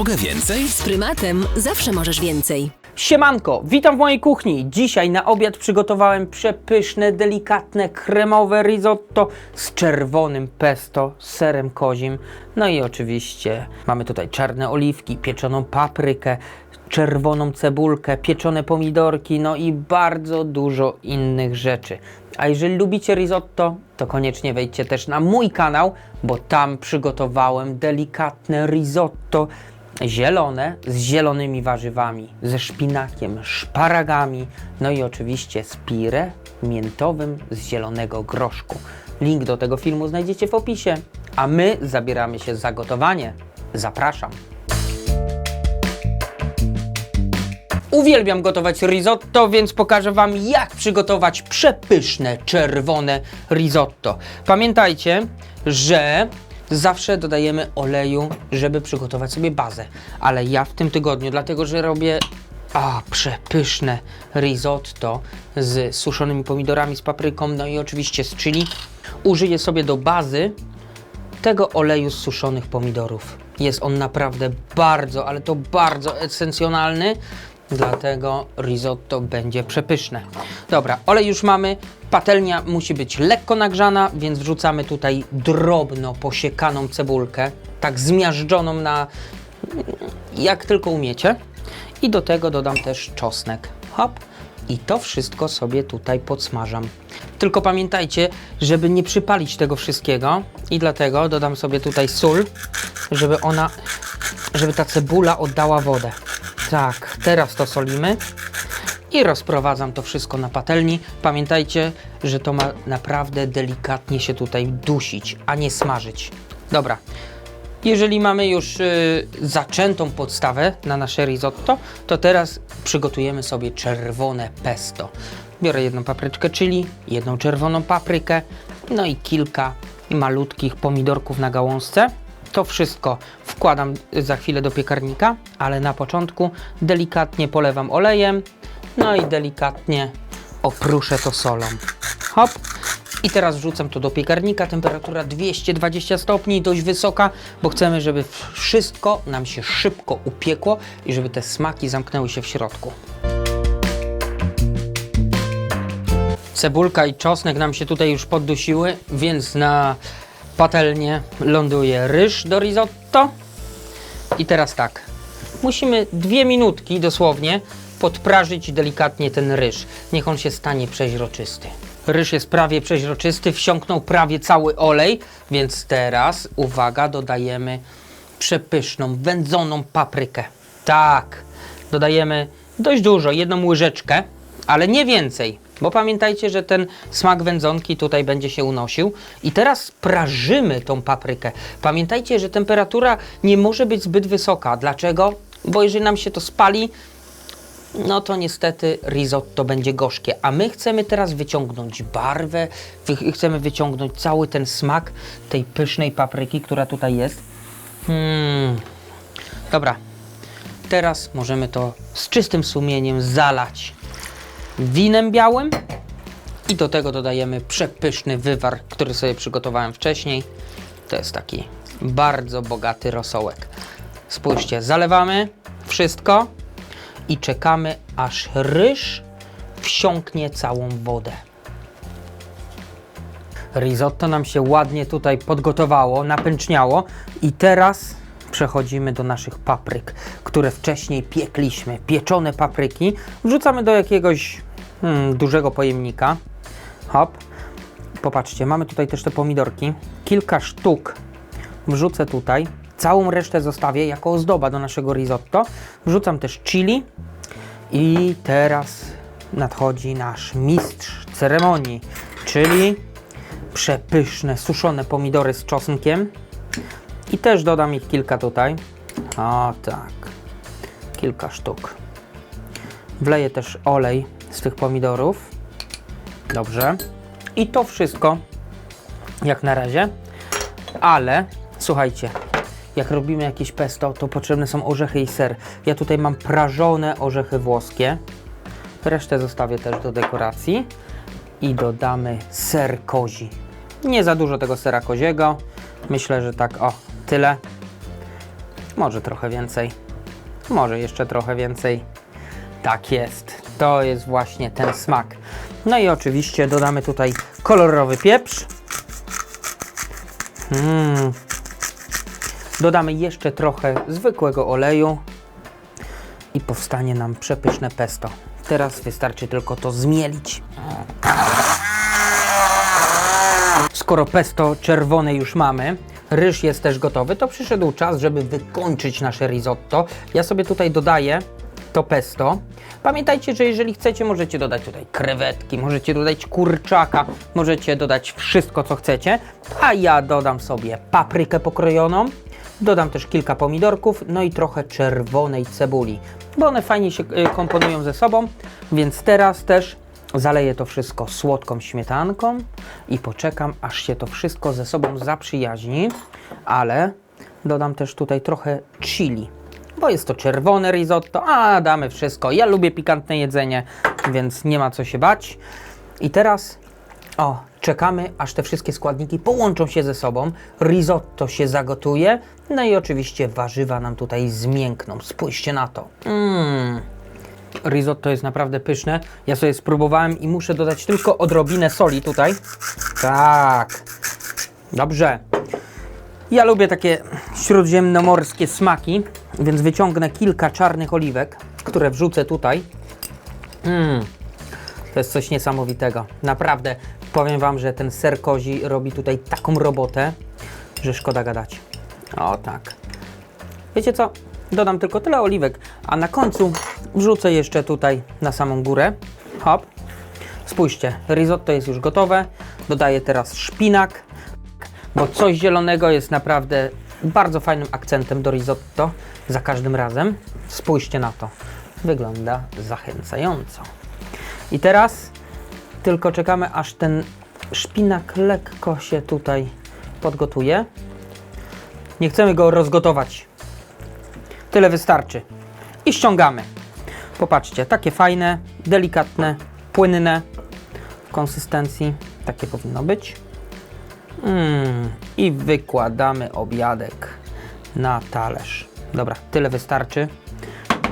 Mogę więcej? Z prymatem zawsze możesz więcej. Siemanko, witam w mojej kuchni. Dzisiaj na obiad przygotowałem przepyszne, delikatne, kremowe risotto z czerwonym pesto, z serem kozim. No i oczywiście mamy tutaj czarne oliwki, pieczoną paprykę, czerwoną cebulkę, pieczone pomidorki, no i bardzo dużo innych rzeczy. A jeżeli lubicie risotto, to koniecznie wejdźcie też na mój kanał, bo tam przygotowałem delikatne risotto zielone z zielonymi warzywami, ze szpinakiem, szparagami, no i oczywiście z pire miętowym z zielonego groszku. Link do tego filmu znajdziecie w opisie, a my zabieramy się za gotowanie. Zapraszam. Uwielbiam gotować risotto, więc pokażę Wam, jak przygotować przepyszne czerwone risotto. Pamiętajcie, że zawsze dodajemy oleju, żeby przygotować sobie bazę. Ale ja w tym tygodniu, dlatego że robię a, przepyszne risotto z suszonymi pomidorami, z papryką, no i oczywiście z chili, użyję sobie do bazy tego oleju z suszonych pomidorów. Jest on naprawdę bardzo, ale to bardzo esencjonalny, dlatego risotto będzie przepyszne. Dobra, olej już mamy, patelnia musi być lekko nagrzana, więc wrzucamy tutaj drobno posiekaną cebulkę, tak zmiażdżoną na jak tylko umiecie. I do tego dodam też czosnek. Hop. I to wszystko sobie tutaj podsmażam. Tylko pamiętajcie, żeby nie przypalić tego wszystkiego i dlatego dodam sobie tutaj sól, żeby ona, żeby ta cebula oddała wodę. Tak, teraz to solimy i rozprowadzam to wszystko na patelni. Pamiętajcie, że to ma naprawdę delikatnie się tutaj dusić, a nie smażyć. Dobra, jeżeli mamy już y, zaczętą podstawę na nasze risotto, to teraz przygotujemy sobie czerwone pesto. Biorę jedną papryczkę chili, jedną czerwoną paprykę, no i kilka malutkich pomidorków na gałązce. To wszystko wkładam za chwilę do piekarnika, ale na początku delikatnie polewam olejem, no i delikatnie opruszę to solą. Hop. I teraz wrzucam to do piekarnika, temperatura 220 stopni, dość wysoka, bo chcemy, żeby wszystko nam się szybko upiekło i żeby te smaki zamknęły się w środku. Cebulka i czosnek nam się tutaj już poddusiły, więc na patelnię ląduje ryż do risotto. I teraz tak, musimy dwie minutki dosłownie podprażyć delikatnie ten ryż. Niech on się stanie przeźroczysty. Ryż jest prawie przeźroczysty, wsiąknął prawie cały olej, więc teraz, uwaga, dodajemy przepyszną, wędzoną paprykę. Tak, dodajemy dość dużo, jedną łyżeczkę, ale nie więcej, bo pamiętajcie, że ten smak wędzonki tutaj będzie się unosił. I teraz prażymy tą paprykę. Pamiętajcie, że temperatura nie może być zbyt wysoka. Dlaczego? Bo jeżeli nam się to spali, no to niestety risotto będzie gorzkie. A my chcemy teraz wyciągnąć barwę, wy chcemy wyciągnąć cały ten smak tej pysznej papryki, która tutaj jest. Hmm. Dobra, teraz możemy to z czystym sumieniem zalać winem białym i do tego dodajemy przepyszny wywar, który sobie przygotowałem wcześniej. To jest taki bardzo bogaty rosołek. Spójrzcie, zalewamy wszystko i czekamy, aż ryż wsiąknie całą wodę. Risotto nam się ładnie tutaj podgotowało, napęczniało i teraz przechodzimy do naszych papryk, które wcześniej piekliśmy. Pieczone papryki wrzucamy do jakiegoś hmm, dużego pojemnika. Hop. Popatrzcie, mamy tutaj też te pomidorki. Kilka sztuk wrzucę tutaj. Całą resztę zostawię jako ozdoba do naszego risotto. Wrzucam też chili i teraz nadchodzi nasz mistrz ceremonii, czyli przepyszne suszone pomidory z czosnkiem. I też dodam ich kilka tutaj. O tak, kilka sztuk. Wleję też olej z tych pomidorów. Dobrze. I to wszystko jak na razie. Ale słuchajcie, jak robimy jakieś pesto, to potrzebne są orzechy i ser. Ja tutaj mam prażone orzechy włoskie. Resztę zostawię też do dekoracji. I dodamy ser kozi. Nie za dużo tego sera koziego. Myślę, że tak o tyle. Może trochę więcej. Może jeszcze trochę więcej. Tak jest. To jest właśnie ten smak. No i oczywiście dodamy tutaj kolorowy pieprz. Mm. Dodamy jeszcze trochę zwykłego oleju i powstanie nam przepyszne pesto. Teraz wystarczy tylko to zmielić. Skoro pesto czerwone już mamy, ryż jest też gotowy, to przyszedł czas, żeby wykończyć nasze risotto. Ja sobie tutaj dodaję to pesto. Pamiętajcie, że jeżeli chcecie, możecie dodać tutaj krewetki, możecie dodać kurczaka, możecie dodać wszystko, co chcecie. A ja dodam sobie paprykę pokrojoną, dodam też kilka pomidorków, no i trochę czerwonej cebuli, bo one fajnie się y, komponują ze sobą, więc teraz też Zaleję to wszystko słodką śmietanką i poczekam, aż się to wszystko ze sobą zaprzyjaźni, ale dodam też tutaj trochę chili, bo jest to czerwone risotto, a damy wszystko. Ja lubię pikantne jedzenie, więc nie ma co się bać. I teraz, o, czekamy, aż te wszystkie składniki połączą się ze sobą, risotto się zagotuje, no i oczywiście warzywa nam tutaj zmiękną. Spójrzcie na to. Mmm. Risotto jest naprawdę pyszne. Ja sobie spróbowałem i muszę dodać tylko odrobinę soli tutaj. Tak. Dobrze. Ja lubię takie śródziemnomorskie smaki, więc wyciągnę kilka czarnych oliwek, które wrzucę tutaj. Mmm. To jest coś niesamowitego. Naprawdę. Powiem Wam, że ten ser kozi robi tutaj taką robotę, że szkoda gadać. O tak. Wiecie co? Dodam tylko tyle oliwek, a na końcu wrzucę jeszcze tutaj na samą górę. Hop. Spójrzcie, risotto jest już gotowe. Dodaję teraz szpinak, bo coś zielonego jest naprawdę bardzo fajnym akcentem do risotto za każdym razem. Spójrzcie na to. Wygląda zachęcająco. I teraz tylko czekamy, aż ten szpinak lekko się tutaj podgotuje. Nie chcemy go rozgotować Tyle wystarczy. I ściągamy. Popatrzcie, takie fajne, delikatne, płynne konsystencji. Takie powinno być. Mm, I wykładamy obiadek na talerz. Dobra, tyle wystarczy.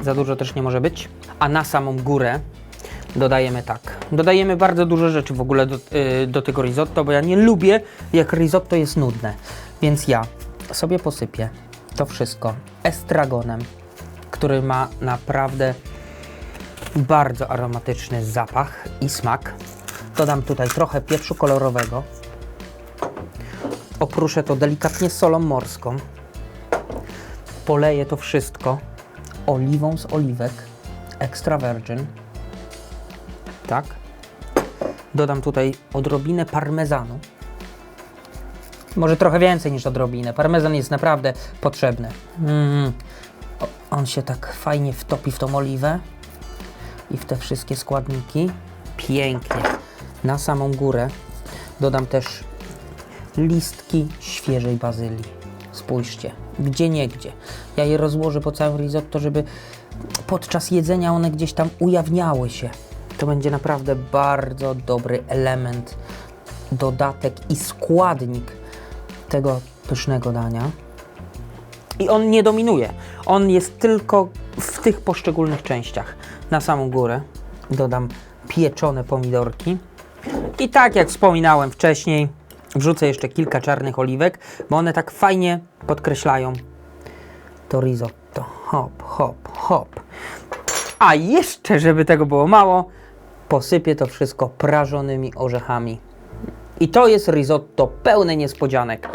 Za dużo też nie może być. A na samą górę dodajemy tak. Dodajemy bardzo dużo rzeczy w ogóle do, y, do tego risotto, bo ja nie lubię, jak risotto jest nudne. Więc ja sobie posypię to wszystko estragonem, który ma naprawdę bardzo aromatyczny zapach i smak. Dodam tutaj trochę pieprzu kolorowego. Opruszę to delikatnie solą morską. Poleję to wszystko oliwą z oliwek extra virgin. Tak. Dodam tutaj odrobinę parmezanu. Może trochę więcej niż odrobinę. Parmezan jest naprawdę potrzebny. Mm. O, On się tak fajnie wtopi w tą oliwę i w te wszystkie składniki. Pięknie. Na samą górę dodam też listki świeżej bazylii. Spójrzcie, gdzie nie gdzie. Ja je rozłożę po całym risotto, żeby podczas jedzenia one gdzieś tam ujawniały się. To będzie naprawdę bardzo dobry element, dodatek i składnik tego pysznego dania. I on nie dominuje. On jest tylko w tych poszczególnych częściach. Na samą górę dodam pieczone pomidorki. I tak jak wspominałem wcześniej, wrzucę jeszcze kilka czarnych oliwek, bo one tak fajnie podkreślają to risotto. Hop, hop, hop. A jeszcze, żeby tego było mało, posypię to wszystko prażonymi orzechami. I to jest risotto pełne niespodzianek.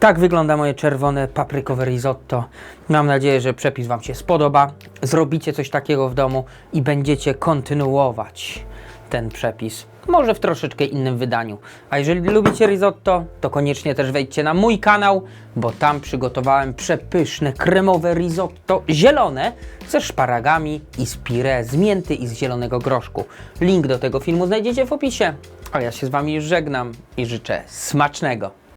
Tak wygląda moje czerwone paprykowe risotto. Mam nadzieję, że przepis Wam się spodoba. Zrobicie coś takiego w domu i będziecie kontynuować ten przepis. Może w troszeczkę innym wydaniu. A jeżeli lubicie risotto, to koniecznie też wejdźcie na mój kanał, bo tam przygotowałem przepyszne kremowe risotto zielone ze szparagami i z pire z mięty i z zielonego groszku. Link do tego filmu znajdziecie w opisie. A ja się z Wami żegnam i życzę smacznego.